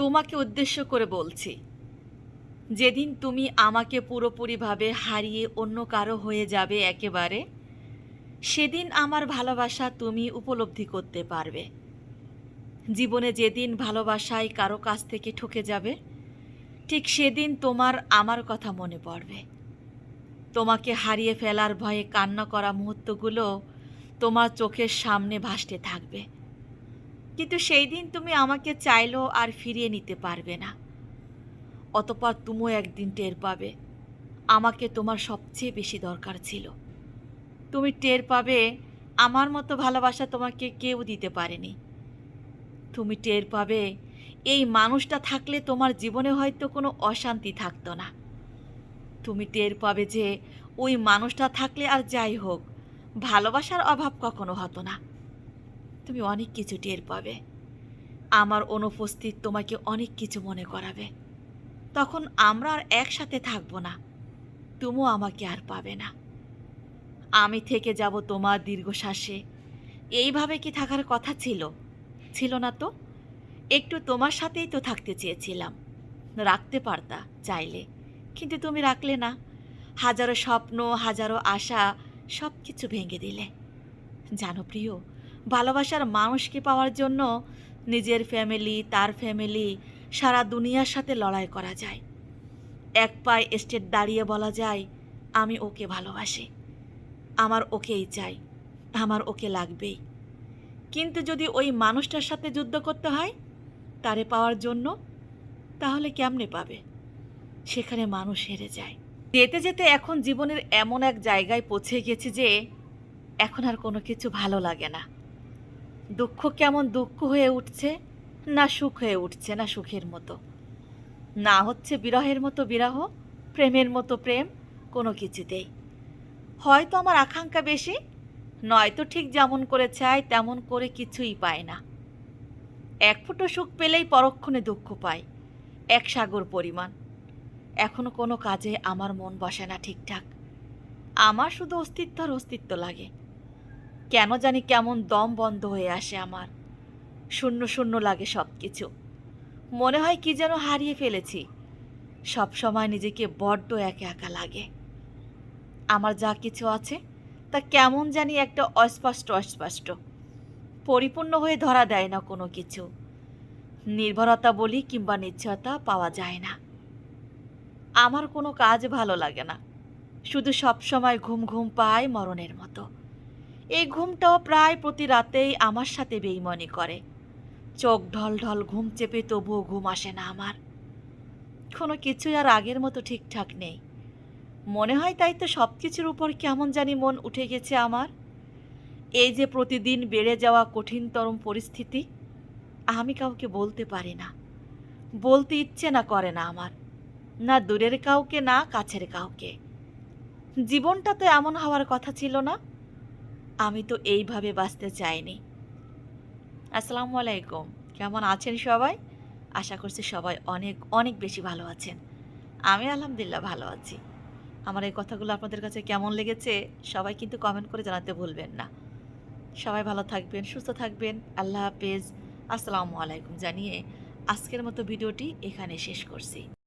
তোমাকে উদ্দেশ্য করে বলছি। যেদিন তুমি আমাকে পুরোপুরিভাবে হারিয়ে অন্য কারও হয়ে যাবে একেবারে, সেদিন আমার ভালোবাসা তুমি উপলব্ধি করতে পারবে। জীবনে যেদিন ভালোবাসায় কারও কাছ থেকে ঠকে যাবে, ঠিক সেদিন তোমার আমার কথা মনে পড়বে। তোমাকে হারিয়ে ফেলার ভয়ে কান্না করা মুহূর্তগুলো তোমার চোখের সামনে ভাসতে থাকবে। কিন্তু সেই দিন তুমি আমাকে চাইলেও আর ফিরিয়ে নিতে পারবে না। অতপর তুমিও একদিন টের পাবে। আমাকে তোমার সবচেয়ে বেশি দরকার ছিল। তুমি টের পাবে, আমার মতো ভালোবাসা তোমাকে কেউ দিতে পারেনি। তুমি টের পাবে, এই মানুষটা থাকলে তোমার জীবনে হয়তো কোনো অশান্তি থাকতো না। তুমি টের পাবে যে, ওই মানুষটা থাকলে আর যাই হোক, ভালোবাসার অভাব কখনো হতো না। তুমি অনেক কিছু টের পাবে। আমার অনুপস্থিত তোমাকে অনেক কিছু মনে করাবে। তখন আমরা আর একসাথে থাকব না। তুমিও আমাকে আর পাবে না। আমি থেকে যাব তোমার দীর্ঘশ্বাসে। এইভাবে কি থাকার কথা ছিল? ছিল না তো? একটু তোমার সাথেই তো থাকতে চেয়েছিলাম। রাখতে পারতা চাইলে। কিন্তু তুমি রাখলে না। হাজারো স্বপ্ন, হাজারো আশা সব কিছু ভেঙে দিলে। জানো প্রিয় ভালোবাসার মানুষকে পাওয়ার জন্য নিজের ফ্যামিলি তার ফ্যামিলি সারা দুনিয়ার সাথে লড়াই করা যায়। এক পায়ে স্টেট দাঁড়িয়ে বলা যায়, আমি ওকে ভালোবাসি। আমার ওকেই চাই। আমার ওকে লাগবেই। কিন্তু যদি ওই মানুষটার সাথে যুদ্ধ করতে হয়, তারে পাওয়ার জন্য তাহলে কেমনে পাবে? সেখানে মানুষ হেরে যায়। যেতে যেতে এখন জীবনের এমন এক জায়গায় পৌঁছে গেছে যে এখন আর কোনো কিছু ভালো লাগে না। দুঃখ কেমন দুঃখ হয়ে উঠছে? না সুখ হয়ে উঠছে, না সুখের মতো। না হচ্ছে বিরহের মতো বিরহ, প্রেমের মতো প্রেম, কোনো কিছুতেই। হয়তো আমার আকাঙ্ক্ষা বেশি, নয়তো ঠিক যেমন করে চায়, তেমন করে কিছুই পায় না। এক ফুটো সুখ পেলেই পরক্ষণে দুঃখ পায়, এক সাগর পরিমাণ। এখনও কোনো কাজে আমার মন বসে না ঠিকঠাক। আমার শুধু অস্তিত্ব আর অস্তিত্ব লাগে। কেন জানি কেমন দম বন্ধ হয়ে আসে আমার। শূন্য শূন্য লাগে সব কিছু মনে হয় কি যেন হারিয়ে ফেলেছি। সব সময় নিজেকে বড্ড একা একা লাগে। আমার যা কিছু আছে, তা কেমন জানি একটা অস্পষ্ট অস্পষ্ট। পরিপূর্ণ হয়ে ধরা দেয় না কোনো কিছু। নির্ভরতা বলি কিংবা নিশ্চয়তা পাওয়া যায় না। আমার কোনো কাজ ভালো লাগে না। শুধু সব সময় ঘুম ঘুম পায় মরণের মতো। এই ঘুমটাও প্রায় প্রতি রাতেই আমার সাথে বেইমনি করে। চোখ ঢল ঢল ঘুম চেপে তবুও ঘুম আসে না আমার। কোনো কিছুই আর আগের মতো ঠিকঠাক নেই। মনে হয় তাই তো সব কিছুর উপর কেমন জানি মন উঠে গেছে আমার। এই যে প্রতিদিন বেড়ে যাওয়া কঠিনতরম পরিস্থিতি, আমি কাউকে বলতে পারি না। বলতে ইচ্ছে না করে না আমার। না দূরের কাউকে, না কাছের কাউকে। জীবনটা তো এমন হওয়ার কথা ছিল না। আমি তো এইভাবে বাঁচতে চাইনি। আসসালামু আলাইকুম। কেমন আছেন সবাই? আশা করছি সবাই অনেক অনেক বেশি ভালো আছেন। আমি আলহামদুলিল্লাহ ভালো আছি। আমার এই কথাগুলো আপনাদের কাছে কেমন লেগেছে, সবাই কিন্তু কমেন্ট করে জানাতে ভুলবেন না। সবাই ভালো থাকবেন, সুস্থ থাকবেন। আল্লাহ হাফেজ। আসসালামু আলাইকুম জানিয়ে আজকের মতো ভিডিওটি এখানে শেষ করছি।